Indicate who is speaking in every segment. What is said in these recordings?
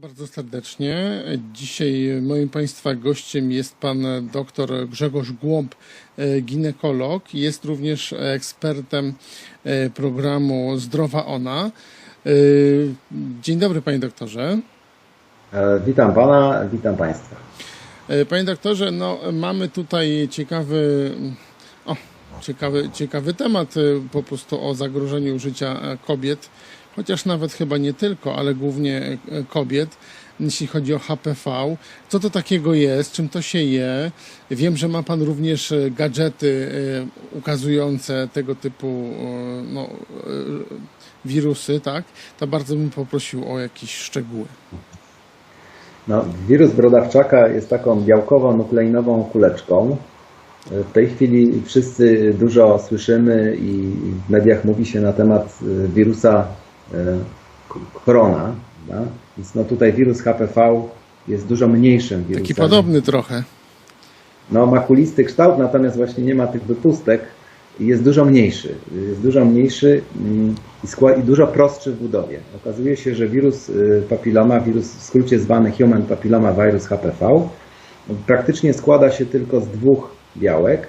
Speaker 1: Bardzo serdecznie. Dzisiaj moim Państwa gościem jest pan dr Grzegorz Głąb, e, ginekolog. Jest również ekspertem e, programu Zdrowa Ona. E, Dzień dobry, panie doktorze.
Speaker 2: Witam pana, witam państwa.
Speaker 1: Panie doktorze, no, mamy tutaj ciekawy, o, ciekawy, ciekawy temat po prostu o zagrożeniu życia kobiet, chociaż nawet chyba nie tylko, ale głównie e, kobiet, jeśli chodzi o HPV. Co to takiego jest, czym to się je? Wiem, że ma Pan również e, gadżety e, ukazujące tego typu no, wirusy, tak? To bardzo bym poprosił o jakieś szczegóły.
Speaker 2: No, wirus brodawczaka jest taką białkowo-nukleinową kuleczką. W tej chwili wszyscy dużo słyszymy i w mediach mówi się na temat wirusa korona. prawda? Więc no tutaj wirus HPV jest dużo mniejszym wirusem.
Speaker 1: Taki podobny trochę.
Speaker 2: No, ma kulisty kształt, natomiast właśnie nie ma tych wypustek i jest dużo mniejszy. Jest dużo mniejszy mm, i, skła- i dużo prostszy w budowie. Okazuje się, że wirus y, papiloma, wirus w skrócie zwany Human Papilloma Virus HPV, praktycznie składa się tylko z dwóch białek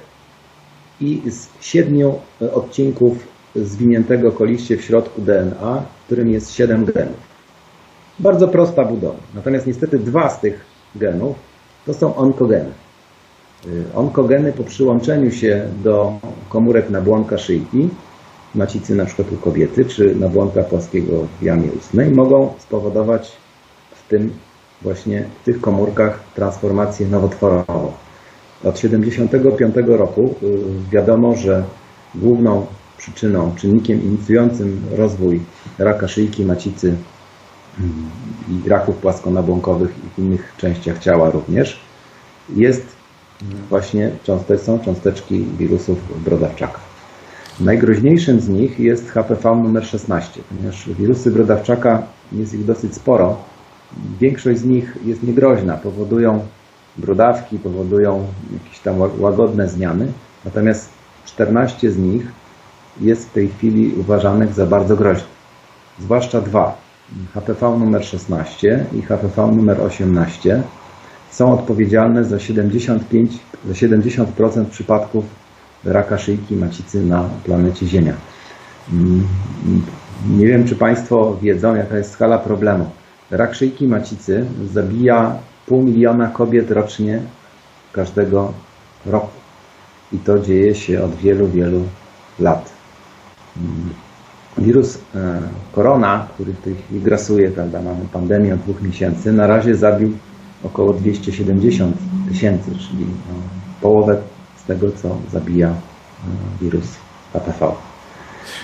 Speaker 2: i z siedmiu y, odcinków zwiniętego koliście w środku DNA, w którym jest siedem genów. Bardzo prosta budowa. Natomiast niestety dwa z tych genów to są onkogeny. Y, Onkogeny po przyłączeniu się do komórek nabłonka szyjki, macicy na przykład u kobiety, czy nabłonka płaskiego w jamie ustnej, mogą spowodować w tym właśnie w tych komórkach transformację nowotworową. Od 1975 roku y, wiadomo, że główną przyczyną, czynnikiem inicjującym rozwój raka szyjki, macicy mm, i raków płaskonabłonkowych i w innych częściach ciała również jest właśnie są cząsteczki wirusów brodawczaka. Najgroźniejszym z nich jest HPV numer 16, ponieważ wirusy brodawczaka jest ich dosyć sporo. Większość z nich jest niegroźna, powodują brodawki, powodują jakieś tam ła- łagodne zmiany, natomiast 14 z nich jest w tej chwili uważanych za bardzo groźne. Zwłaszcza dwa, HPV numer 16 i HPV numer 18 są odpowiedzialne za 75, za 70% przypadków raka szyjki macicy na planecie Ziemia. Mm, Nie wiem, czy Państwo wiedzą, jaka jest skala problemu. Rak szyjki macicy zabija pół miliona kobiet rocznie każdego roku. I to dzieje się od wielu, wielu lat. Mm, Wirus e, korona, który w tej chwili grasuje, prawda, mamy pandemię od dwóch miesięcy, na razie zabił około 270 tysięcy, czyli no, połowę z tego, co zabija e, wirus HPV.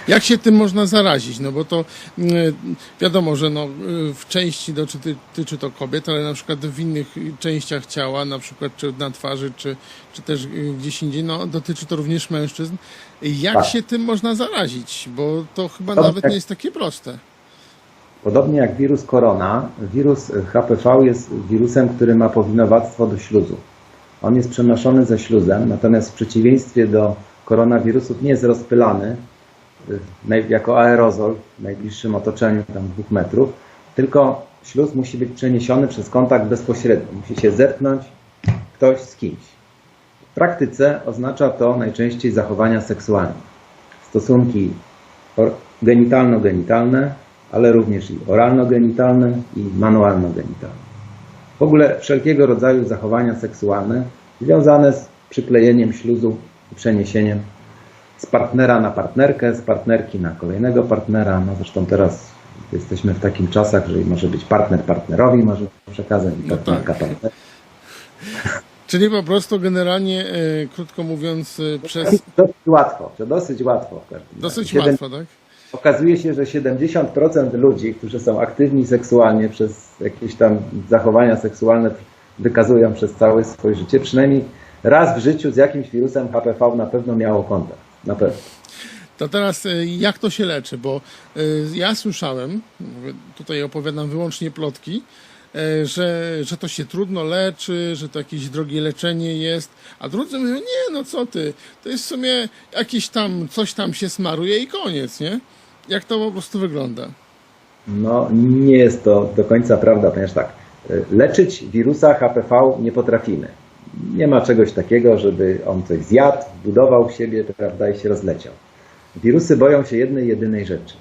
Speaker 1: Jak się tym można zarazić? No bo to y, wiadomo, że no, y, w części dotyczy tyczy to kobiet, ale na przykład w innych częściach ciała, na przykład czy na twarzy, czy, czy też y, gdzieś indziej, no, dotyczy to również mężczyzn. Jak
Speaker 2: Tak.
Speaker 1: się tym można zarazić? Bo to chyba
Speaker 2: Dobrze.
Speaker 1: nawet nie jest takie proste.
Speaker 2: Podobnie jak wirus korona, wirus HPV jest wirusem, który ma powinowactwo do śluzu. On jest przenoszony ze śluzem, natomiast w przeciwieństwie do koronawirusów nie jest rozpylany jako aerozol w najbliższym otoczeniu tam dwóch metrów, tylko śluz musi być przeniesiony przez kontakt bezpośredni. Musi się zetknąć ktoś z kimś. W praktyce oznacza to najczęściej zachowania seksualne. Stosunki genitalno-genitalne, ale również i oralno-genitalne i manualno-genitalne. W ogóle wszelkiego rodzaju zachowania seksualne związane z przyklejeniem śluzu i przeniesieniem z partnera na partnerkę, z partnerki na kolejnego partnera. No zresztą teraz jesteśmy w takim czasach, że może być partner partnerowi może przekazać i
Speaker 1: No
Speaker 2: partnerka
Speaker 1: tak.
Speaker 2: partner.
Speaker 1: Czyli po prostu generalnie, y, krótko mówiąc, y, przez
Speaker 2: Dosyć łatwo, to dosyć łatwo.
Speaker 1: dosyć
Speaker 2: Siedem-
Speaker 1: łatwo, tak?
Speaker 2: Okazuje się, że 70% ludzi, którzy są aktywni seksualnie przez jakieś tam zachowania seksualne wykazują przez całe swoje życie, przynajmniej raz w życiu z jakimś wirusem HPV na pewno miało kontakt. Na pewno.
Speaker 1: To teraz y, jak to się leczy? Bo y, ja słyszałem, tutaj opowiadam wyłącznie plotki, y, że, że to się trudno leczy, że to jakieś drogie leczenie jest, a drudzy mówią, nie no co ty, to jest w sumie jakieś tam, coś tam się smaruje i koniec, nie? Jak to po prostu wygląda?
Speaker 2: No, nie jest to do końca prawda, ponieważ tak, leczyć wirusa HPV nie potrafimy. Nie ma czegoś takiego, żeby on coś zjadł, budował w siebie, prawda, i się rozleciał. Wirusy boją się jednej, jedynej rzeczy.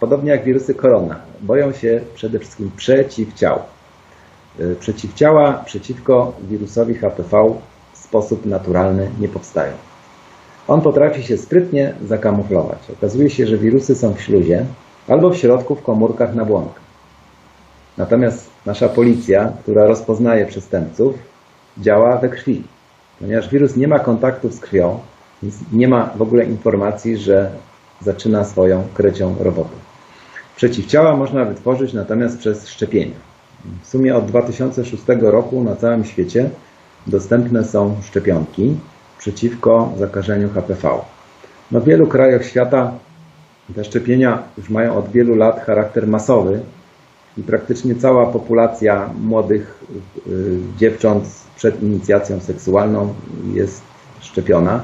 Speaker 2: Podobnie jak wirusy korona. Boją się przede wszystkim przeciwciał. Y, Przeciwciała przeciwko wirusowi HPV w sposób naturalny nie powstają. On potrafi się sprytnie zakamuflować. Okazuje się, że wirusy są w śluzie albo w środku w komórkach nabłonka. Natomiast nasza policja, która rozpoznaje przestępców, działa we krwi. Ponieważ wirus nie ma kontaktów z krwią, więc nie ma w ogóle informacji, że zaczyna swoją krecią robotę. Przeciwciała można wytworzyć natomiast przez szczepienia. W sumie od 2006 roku na całym świecie dostępne są szczepionki przeciwko zakażeniu HPV. No w wielu krajach świata te szczepienia już mają od wielu lat charakter masowy i praktycznie cała populacja młodych y, dziewcząt przed inicjacją seksualną jest szczepiona.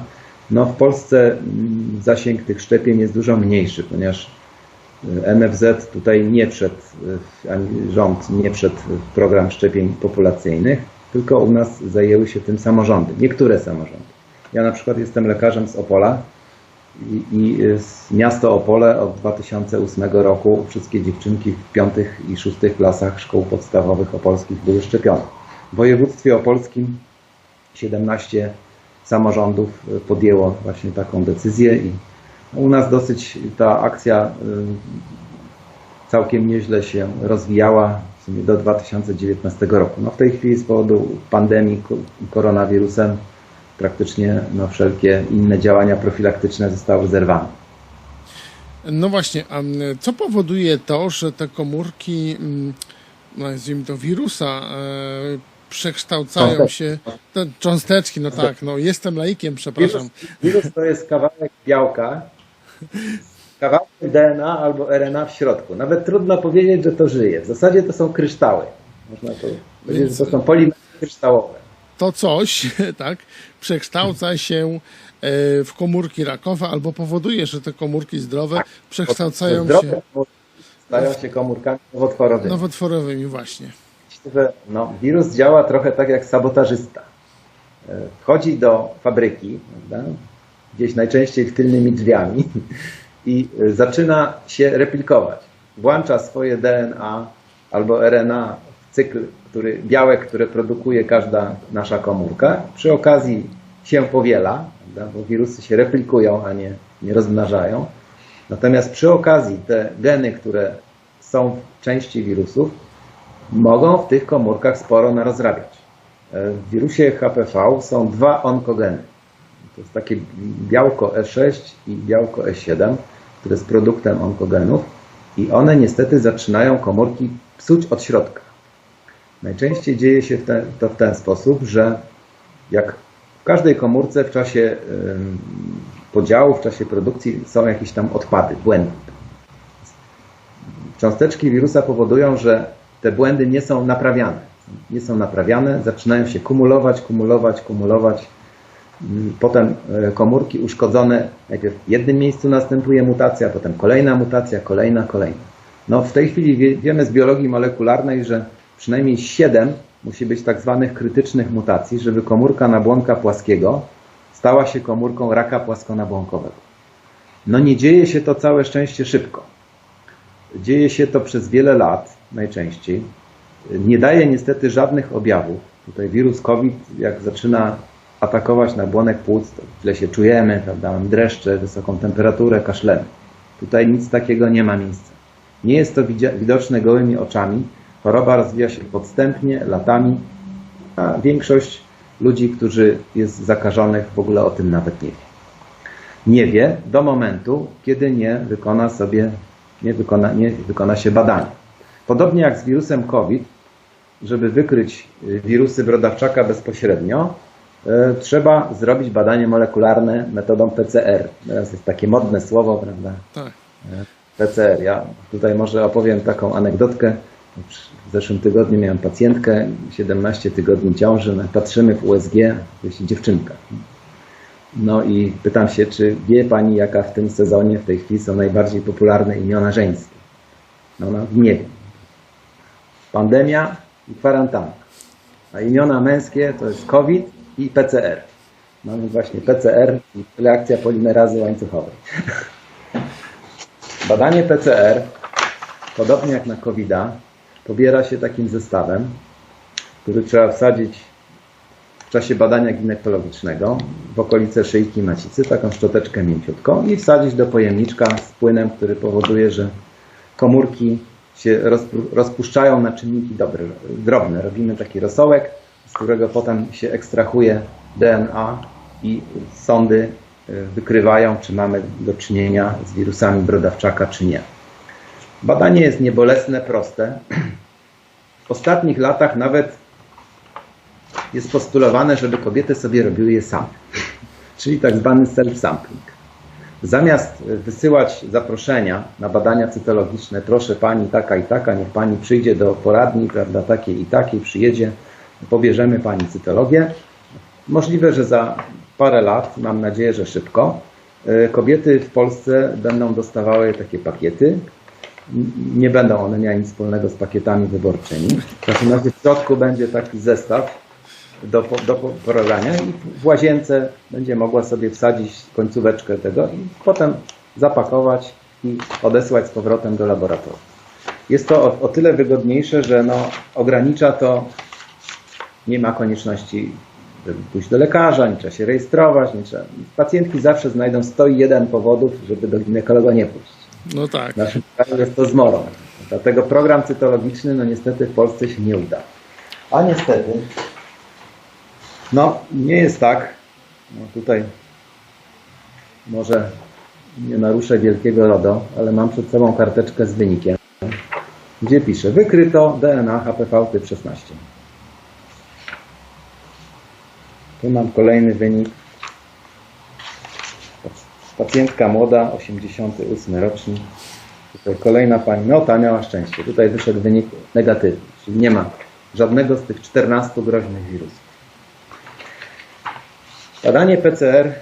Speaker 2: No w Polsce mm, zasięg tych szczepień jest dużo mniejszy, ponieważ NFZ tutaj nie wszedł, y, ani rząd nie wszedł w program szczepień populacyjnych, tylko u nas zajęły się tym samorządy, niektóre samorządy. Ja na przykład jestem lekarzem z Opola i, i z miasto Opole od 2008 roku wszystkie dziewczynki w piątych i szóstych klasach szkół podstawowych opolskich były szczepione. W województwie opolskim 17 samorządów y, podjęło właśnie taką decyzję i u nas dosyć ta akcja y, całkiem nieźle się rozwijała w sumie do 2019 roku. No w tej chwili z powodu pandemii ko- koronawirusem praktycznie no, wszelkie inne działania profilaktyczne zostały zerwane.
Speaker 1: No właśnie, a co powoduje to, że te komórki, mm, nazwijmy to wirusa, e, przekształcają się, te cząsteczki, no tak, no jestem laikiem, przepraszam.
Speaker 2: Wirus, wirus to jest kawałek białka, kawałek DNA albo RNA w środku. Nawet trudno powiedzieć, że to żyje. W zasadzie to są kryształy. Można to powiedzieć, że to są polimery kryształowe.
Speaker 1: To coś, tak, przekształca się e, w komórki rakowe albo powoduje, że te komórki zdrowe przekształcają
Speaker 2: Zdrowe
Speaker 1: się
Speaker 2: stają się komórkami nowotworowymi.
Speaker 1: nowotworowymi właśnie.
Speaker 2: Że no, wirus działa trochę tak jak sabotażysta. E, Wchodzi do fabryki, prawda? gdzieś najczęściej w tylnymi drzwiami i e, zaczyna się replikować. Włącza swoje DNA albo RNA w cykl, który, białek, które produkuje każda nasza komórka. Przy okazji się powiela, prawda? bo wirusy się replikują, a nie, nie rozmnażają. Natomiast przy okazji te geny, które są w części wirusów, mogą w tych komórkach sporo narozrabiać. E, W wirusie HPV są dwa onkogeny. To jest takie białko E6 i białko E7, które jest produktem onkogenów i one niestety zaczynają komórki psuć od środka. Najczęściej dzieje się to w ten sposób, że jak w każdej komórce w czasie ym, podziału, w czasie produkcji są jakieś tam odpady, błędy. Cząsteczki wirusa powodują, że te błędy nie są naprawiane. Nie są naprawiane, zaczynają się kumulować, kumulować, kumulować. Mm, Potem e, komórki uszkodzone, najpierw w jednym miejscu następuje mutacja, potem kolejna mutacja, kolejna, kolejna. No w tej chwili wie, wiemy z biologii molekularnej, że przynajmniej 7 musi być tak zwanych krytycznych mutacji, żeby komórka nabłonka płaskiego stała się komórką raka płaskonabłonkowego. No nie dzieje się to całe szczęście szybko. Dzieje się to przez wiele lat najczęściej. Nie daje niestety żadnych objawów. Tutaj wirus COVID, jak zaczyna atakować nabłonek płuc, to źle się czujemy, prawda? Mamy dreszcze, wysoką temperaturę, kaszlemy. Tutaj nic takiego nie ma miejsca. Nie jest to widoczne gołymi oczami. Choroba rozwija się podstępnie, latami, a większość ludzi, którzy jest zakażonych, w ogóle o tym nawet nie wie nie wie do momentu, kiedy nie wykona sobie, nie wykona, nie wykona się badania. Podobnie jak z wirusem COVID, żeby wykryć y, wirusy brodawczaka bezpośrednio, y, trzeba zrobić badanie molekularne metodą PCR. Teraz jest takie modne słowo, prawda?
Speaker 1: Tak.
Speaker 2: PCR. Ja tutaj może opowiem taką anegdotkę. W zeszłym tygodniu miałem pacjentkę, 17 tygodni ciąży, no, patrzymy w USG, to jest dziewczynka. No i pytam się, czy wie Pani, jaka w tym sezonie, w tej chwili są najbardziej popularne imiona żeńskie? No, no nie wiem. Pandemia i kwarantanna. A imiona męskie to jest COVID i PCR. Mamy właśnie PCR i reakcja polimerazy łańcuchowej. Badanie PCR, podobnie jak na covid pobiera się takim zestawem, który trzeba wsadzić w czasie badania ginekologicznego w okolice szyjki macicy, taką szczoteczkę mięciutką i wsadzić do pojemniczka z płynem, który powoduje, że komórki się rozpu- rozpuszczają na czynniki dobre, drobne. Robimy taki rosołek, z którego potem się ekstrahuje DNA i sądy y, wykrywają, czy mamy do czynienia z wirusami brodawczaka, czy nie. Badanie jest niebolesne, proste. W ostatnich latach nawet jest postulowane, żeby kobiety sobie robiły je same, czyli tak zwany self-sampling. Zamiast wysyłać zaproszenia na badania cytologiczne, proszę pani taka i taka, niech pani przyjdzie do poradni, prawda, takiej i takiej, przyjedzie, pobierzemy pani cytologię. Możliwe, że za parę lat, mam nadzieję, że szybko, y, kobiety w Polsce będą dostawały takie pakiety. Nie będą one miały nic wspólnego z pakietami wyborczymi. W każdym razie w środku będzie taki zestaw do, do po- pobrania i w łazience będzie mogła sobie wsadzić końcóweczkę tego i potem zapakować i odesłać z powrotem do laboratorium. Jest to o, o tyle wygodniejsze, że no, ogranicza to, nie ma konieczności, żeby pójść do lekarza, nie trzeba się rejestrować, nie trzeba. Pacjentki zawsze znajdą 101 powodów, żeby do ginekologa nie pójść.
Speaker 1: No tak.
Speaker 2: W naszym kraju jest to zmorą. Dlatego program cytologiczny, no niestety w Polsce się nie uda. A niestety, no nie jest tak, no tutaj może nie naruszę wielkiego RODO, ale mam przed sobą karteczkę z wynikiem, gdzie pisze wykryto DNA HPV typ 16. Tu mam kolejny wynik. Pacjentka młoda, 88 rocznik. Tutaj kolejna pani, no ta miała szczęście. Tutaj wyszedł wynik negatywny, czyli nie ma żadnego z tych 14 groźnych wirusów. Badanie PCR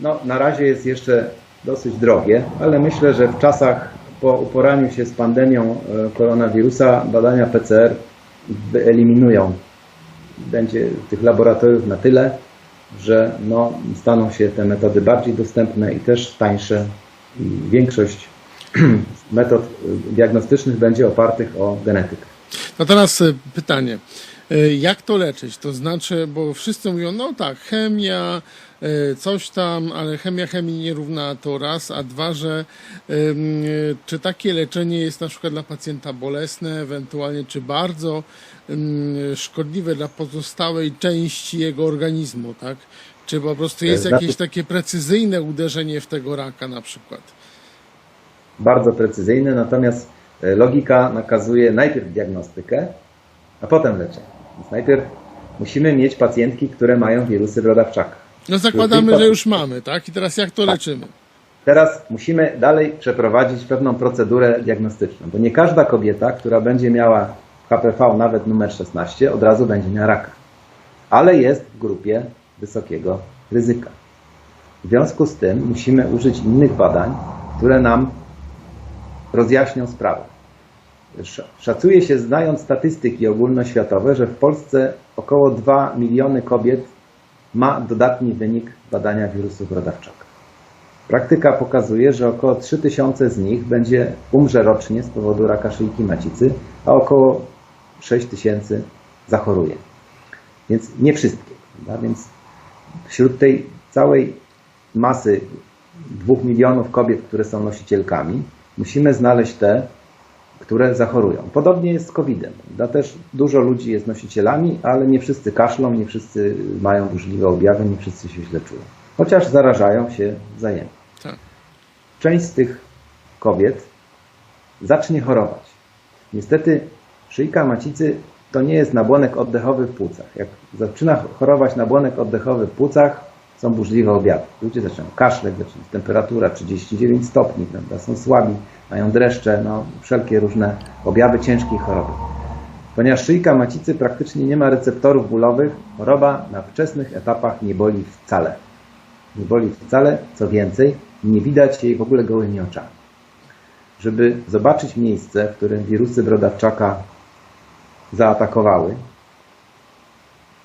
Speaker 2: no, na razie jest jeszcze dosyć drogie, ale myślę, że w czasach po uporaniu się z pandemią e, koronawirusa badania PCR wyeliminują będzie tych laboratoriów na tyle, że no, staną się te metody bardziej dostępne i też tańsze. I większość metod y, diagnostycznych będzie opartych o genetykę.
Speaker 1: Teraz y, pytanie. Y, Jak to leczyć? To znaczy, bo wszyscy mówią, no tak, chemia, y, coś tam, ale chemia chemii nie równa to raz, a dwa, że y, czy takie leczenie jest na przykład dla pacjenta bolesne, ewentualnie czy bardzo szkodliwe dla pozostałej części jego organizmu, tak? Czy po prostu jest
Speaker 2: Znaczy-
Speaker 1: jakieś takie precyzyjne uderzenie w tego raka na przykład?
Speaker 2: Bardzo precyzyjne, natomiast logika nakazuje najpierw diagnostykę, a potem leczenie. Więc najpierw musimy mieć pacjentki, które mają wirusy brodawczaka.
Speaker 1: No zakładamy, że już mamy, tak? I teraz jak to leczymy?
Speaker 2: Teraz musimy dalej przeprowadzić pewną procedurę diagnostyczną, bo nie każda kobieta, która będzie miała HPV nawet numer 16, od razu będzie miała raka, ale jest w grupie wysokiego ryzyka. W związku z tym musimy użyć innych badań, które nam rozjaśnią sprawę. Sz- Szacuje się, znając statystyki ogólnoświatowe, że w Polsce około 2 miliony kobiet ma dodatni wynik badania wirusu brodawczaka. Praktyka pokazuje, że około 3000 z nich będzie umrze rocznie z powodu raka szyjki macicy, a około 6000 zachoruje. Więc nie wszystkie. Prawda? Więc wśród tej całej masy 2 milionów kobiet, które są nosicielkami, musimy znaleźć te, które zachorują. Podobnie jest z COVID-em. Też dużo ludzi jest nosicielami, ale nie wszyscy kaszlą, nie wszyscy mają burzliwe objawy, nie wszyscy się źle czują. Chociaż zarażają się wzajemnie.
Speaker 1: Tak.
Speaker 2: Część z tych kobiet zacznie chorować. Niestety szyjka macicy to nie jest nabłonek oddechowy w płucach. Jak zaczyna chorować nabłonek oddechowy w płucach, są burzliwe objawy. Ludzie zaczynają kaszleć, zaczyna temperatura 39 stopni, prawda? są słabi, mają dreszcze, no, wszelkie różne objawy ciężkiej choroby. Ponieważ szyjka macicy praktycznie nie ma receptorów bólowych, choroba na wczesnych etapach nie boli wcale. Nie boli wcale, co więcej, nie widać jej w ogóle gołymi oczami. żeby zobaczyć miejsce, w którym wirusy brodawczaka zaatakowały,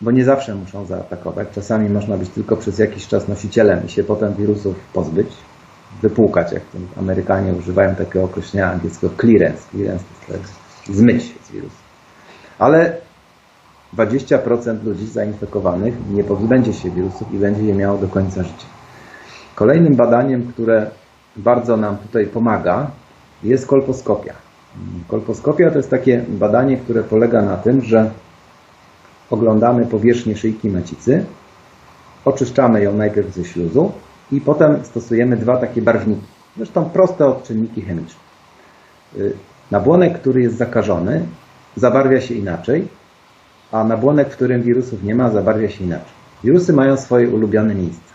Speaker 2: bo nie zawsze muszą zaatakować. Czasami można być tylko przez jakiś czas nosicielem i się potem wirusów pozbyć, wypłukać, jak to Amerykanie używają takiego określenia angielskiego clearance. Clearance to jest tak, zmyć się z wirusa. Ale 20% ludzi zainfekowanych nie pozbędzie się wirusów i będzie je miało do końca życia. Kolejnym badaniem, które bardzo nam tutaj pomaga, jest kolposkopia. Kolposkopia to jest takie badanie, które polega na tym, że oglądamy powierzchnię szyjki macicy, oczyszczamy ją najpierw ze śluzu i potem stosujemy dwa takie barwniki. Zresztą proste odczynniki chemiczne. Y, Nabłonek, który jest zakażony, zabarwia się inaczej, a nabłonek, w którym wirusów nie ma, zabarwia się inaczej. Wirusy mają swoje ulubione miejsca,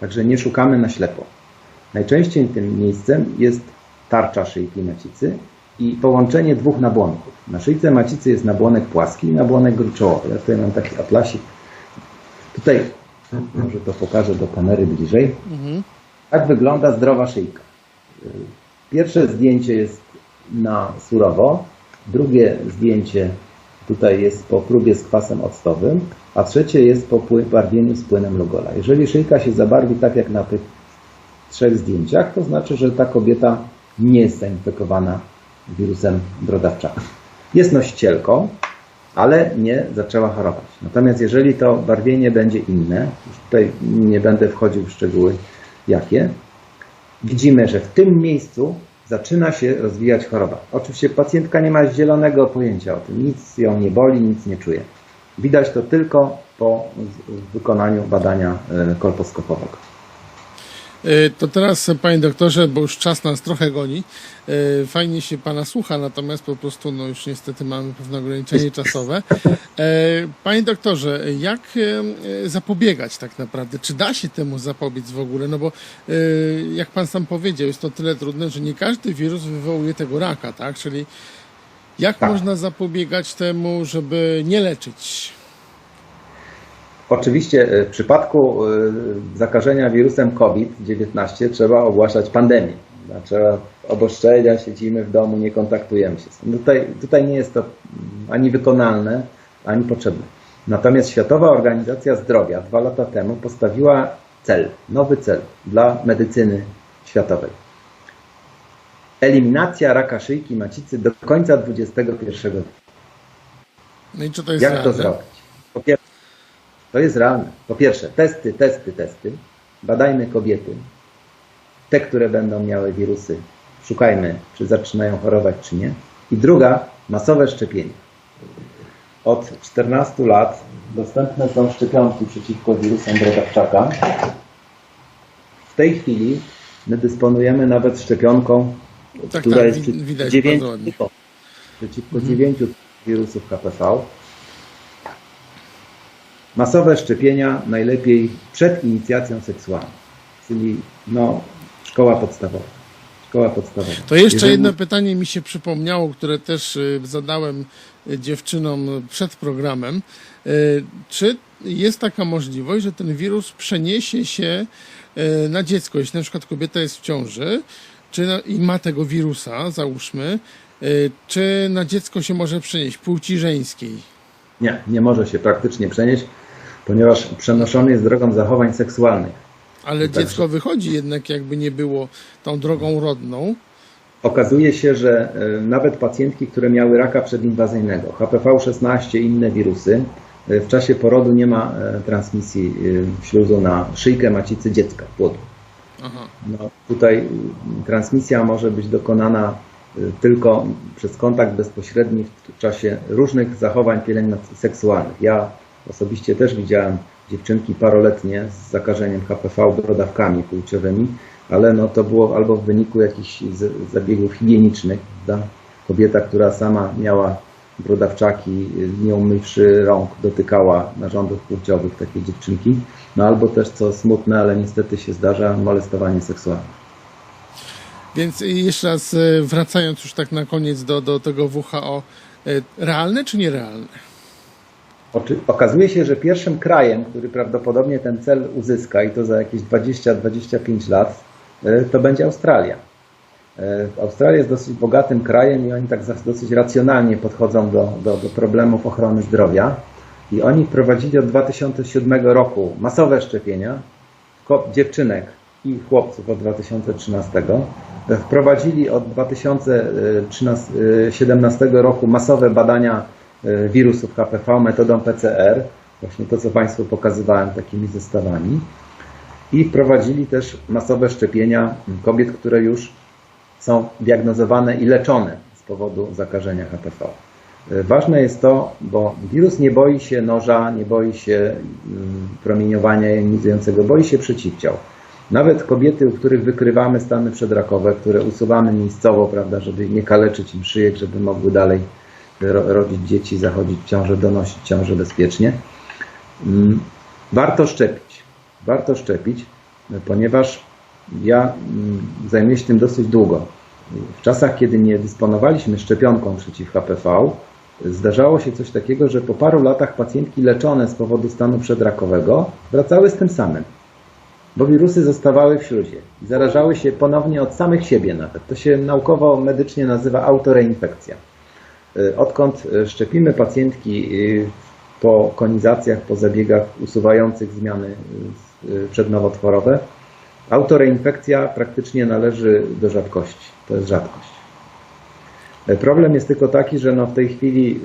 Speaker 2: także nie szukamy na ślepo. Najczęściej tym miejscem jest tarcza szyjki macicy i połączenie dwóch nabłonków. Na szyjce macicy jest nabłonek płaski i nabłonek gruczołowy. Ja tutaj mam taki atlasik. Tutaj może to pokażę do kamery bliżej. Tak wygląda zdrowa szyjka. Pierwsze zdjęcie jest na surowo, drugie zdjęcie tutaj jest po próbie z kwasem octowym, a trzecie jest po barwieniu z płynem Logola. Jeżeli szyjka się zabarwi tak jak na tych trzech zdjęciach, to znaczy, że ta kobieta nie jest zainfekowana wirusem brodawczaka. Jest nosicielką, ale nie zaczęła chorować. Natomiast jeżeli to barwienie będzie inne, już tutaj nie będę wchodził w szczegóły jakie, widzimy, że w tym miejscu zaczyna się rozwijać choroba. Oczywiście pacjentka nie ma zielonego pojęcia o tym, nic ją nie boli, nic nie czuje. Widać to tylko po wykonaniu badania e, kolposkopowego.
Speaker 1: Y, To teraz, panie doktorze, bo już czas nas trochę goni, y, fajnie się pana słucha, natomiast po prostu, no już niestety mamy pewne ograniczenie czasowe. E, Panie doktorze, jak zapobiegać tak naprawdę? Czy da się temu zapobiec w ogóle? No bo jak pan sam powiedział, jest to tyle trudne, że nie każdy wirus wywołuje tego raka, tak? Czyli jak
Speaker 2: Tak.
Speaker 1: można zapobiegać temu, żeby nie leczyć?
Speaker 2: Oczywiście e, w przypadku e, zakażenia wirusem COVID-19 trzeba ogłaszać pandemię. Trzeba obostrzenia, siedzimy w domu, nie kontaktujemy się. Tutaj, tutaj nie jest to ani wykonalne, ani potrzebne. Natomiast Światowa Organizacja Zdrowia dwa lata temu postawiła cel, nowy cel dla medycyny światowej. Eliminacja raka szyjki macicy do końca XXI wieku.
Speaker 1: No i czy to jest
Speaker 2: Jak to
Speaker 1: realne?
Speaker 2: zrobić? Po pierwsze, to jest realne. Po pierwsze, testy, testy, testy. Badajmy kobiety. Te, które będą miały wirusy. Szukajmy, czy zaczynają chorować, czy nie. I druga, masowe szczepienie. Od 14 lat dostępne są szczepionki przeciwko wirusom brodawczaka. W tej chwili my dysponujemy nawet szczepionką,
Speaker 1: Tak,
Speaker 2: która
Speaker 1: tak,
Speaker 2: jest
Speaker 1: wi-
Speaker 2: przeciwko
Speaker 1: widać ładnie.
Speaker 2: typom. przeciwko dziewięciu wirusów HPV. Masowe szczepienia najlepiej przed inicjacją seksualną, czyli no, szkoła podstawowa. Szkoła podstawowa.
Speaker 1: To jeszcze
Speaker 2: Jeżeli-
Speaker 1: jedno pytanie mi się przypomniało, które też y, zadałem y, dziewczynom przed programem. Y, Czy jest taka możliwość, że ten wirus przeniesie się na dziecko, jeśli na przykład kobieta jest w ciąży czy na, i ma tego wirusa, załóżmy, czy na dziecko się może przenieść płci żeńskiej?
Speaker 2: Nie, nie może się praktycznie przenieść, ponieważ przenoszony jest drogą zachowań seksualnych.
Speaker 1: Ale dziecko wychodzi jednak jakby nie było tą drogą rodną.
Speaker 2: Okazuje się, że e, nawet pacjentki, które miały raka przedinwazyjnego, HPV-16 i inne wirusy, e, w czasie porodu nie ma e, transmisji śluzu na szyjkę macicy dziecka, płodu.
Speaker 1: Aha.
Speaker 2: No, tutaj transmisja może być dokonana tylko przez kontakt bezpośredni w czasie różnych zachowań pielęgnacji seksualnych. Ja osobiście też widziałem dziewczynki paroletnie z zakażeniem HPV brodawkami płciowymi, ale no to było albo w wyniku jakichś zabiegów higienicznych. Prawda? Kobieta, która sama miała brodawczaki, nie umywszy rąk, dotykała narządów płciowych takiej dziewczynki, no albo też, co smutne, ale niestety się zdarza, molestowanie seksualne.
Speaker 1: Więc jeszcze raz y, wracając już tak na koniec do, do tego WHO, y, realne czy nierealne?
Speaker 2: Okazuje się, że pierwszym krajem, który prawdopodobnie ten cel uzyska i to za jakieś 20-25 lat, y, to będzie Australia. E, Australia jest dosyć bogatym krajem i oni tak dosyć racjonalnie podchodzą do, do, do problemów ochrony zdrowia. I oni wprowadzili od 2007 roku masowe szczepienia dziewczynek i chłopców od 2013. E, Wprowadzili od 2017 roku masowe badania e, wirusów HPV metodą PCR, właśnie to, co Państwu pokazywałem takimi zestawami. I wprowadzili też masowe szczepienia kobiet, które już są diagnozowane i leczone z powodu zakażenia HPV. Y, Ważne jest to, bo wirus nie boi się noża, nie boi się mm, promieniowania jonizującego, boi się przeciwciał. Nawet kobiety, u których wykrywamy stany przedrakowe, które usuwamy miejscowo, prawda, żeby nie kaleczyć im szyjek, żeby mogły dalej rodzić dzieci, zachodzić ciążę, donosić ciążę bezpiecznie, Mm, warto szczepić. Warto szczepić, ponieważ ja mm, zajmuję się tym dosyć długo. W czasach, kiedy nie dysponowaliśmy szczepionką przeciw HPV, zdarzało się coś takiego, że po paru latach pacjentki leczone z powodu stanu przedrakowego wracały z tym samym, bo wirusy zostawały w śluzie i zarażały się ponownie od samych siebie nawet. To się naukowo, medycznie nazywa autoreinfekcja. Y, Odkąd y, szczepimy pacjentki y, po konizacjach, po zabiegach usuwających zmiany przednowotworowe, autoreinfekcja praktycznie należy do rzadkości. To jest rzadkość. Problem jest tylko taki, że no w tej chwili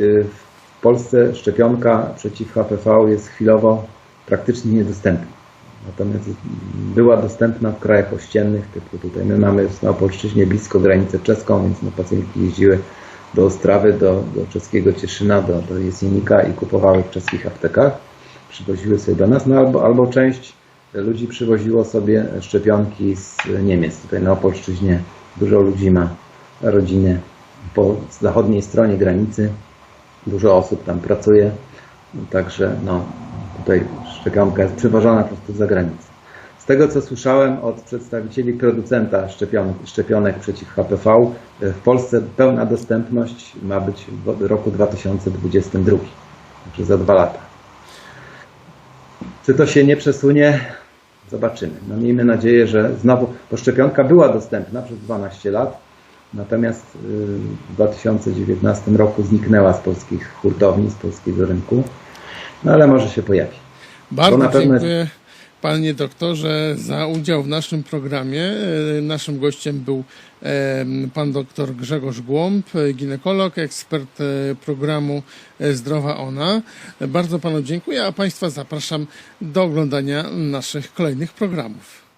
Speaker 2: w Polsce szczepionka przeciw HPV jest chwilowo praktycznie niedostępna. Natomiast była dostępna w krajach ościennych, typu tutaj my mamy na Opolszczyźnie blisko granicę czeską, więc no pacjentki jeździły do Ostrawy, do, do czeskiego Cieszyna, do, do Jesienika i kupowały w czeskich aptekach. Przywoziły sobie do nas, no albo, albo część ludzi przywoziło sobie szczepionki z Niemiec. Tutaj na Opolszczyźnie dużo ludzi ma rodziny po zachodniej stronie granicy. Dużo osób tam pracuje, także no, tutaj szczepionka jest przywożona po prostu z zagranicy. Z tego co słyszałem od przedstawicieli producenta szczepionek, szczepionek przeciw HPV, w Polsce pełna dostępność ma być w roku 2022, także za dwa lata. Czy to się nie przesunie? Zobaczymy. No miejmy nadzieję, że znowu, bo szczepionka była dostępna przez 12 lat, natomiast y, w 2019 roku zniknęła z polskich hurtowni, z polskiego rynku, no ale może się pojawi.
Speaker 1: Bardzo
Speaker 2: jest-
Speaker 1: dziękuję panie doktorze za udział w naszym programie. E, Naszym gościem był e, pan doktor Grzegorz Głąb, ginekolog, ekspert e, programu Zdrowa Ona. Bardzo panu dziękuję, a państwa zapraszam do oglądania naszych kolejnych programów.